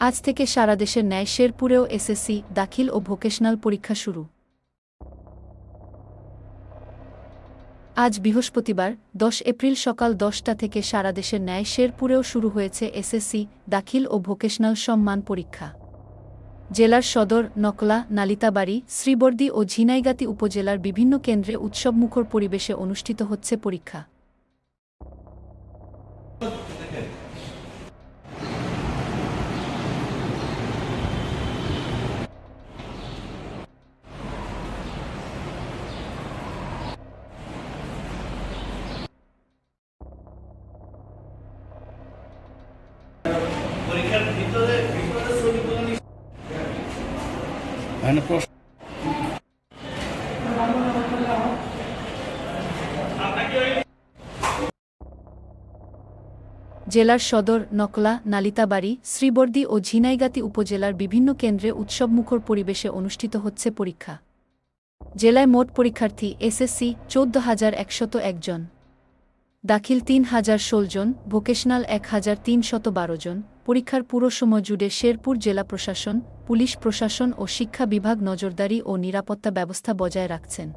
আজ থেকে সারা দেশের ন্যায় শেরপুরেও এসএসসি, দাখিল ও ভোকেশনাল পরীক্ষা শুরু। আজ বৃহস্পতিবার, দশ এপ্রিল সকাল দশটা থেকে সারা দেশের ন্যায় শেরপুরেও শুরু হয়েছে এসএসসি, দাখিল ও ভোকেশনাল সম্মান পরীক্ষা। জেলার সদর, নকলা, নালিতাবাড়ি, শ্রীবর্দী ও ঝিনাইগাতি উপজেলার বিভিন্ন কেন্দ্রে উৎসবমুখর পরিবেশে অনুষ্ঠিত হচ্ছে পরীক্ষা। জেলার সদর নকলা, নালিতাবাড়ি, শ্রীবর্দী ও ঝিনাইগাতি উপজেলার বিভিন্ন কেন্দ্রে উৎসবমুখর পরিবেশে অনুষ্ঠিত হচ্ছে পরীক্ষা। জেলায় মোট পরীক্ষার্থী এসএসসি চোদ্দ হাজার একশত একজন দাখিল তিন হাজার ষোল জন, ভোকেশনাল এক হাজার তিনশত বারো জন। পরীক্ষার পুরো সময় জুড়ে শেরপুর জেলা প্রশাসন, পুলিশ প্রশাসন ও শিক্ষা বিভাগ নজরদারি ও নিরাপত্তা ব্যবস্থা বজায় রাখছেন।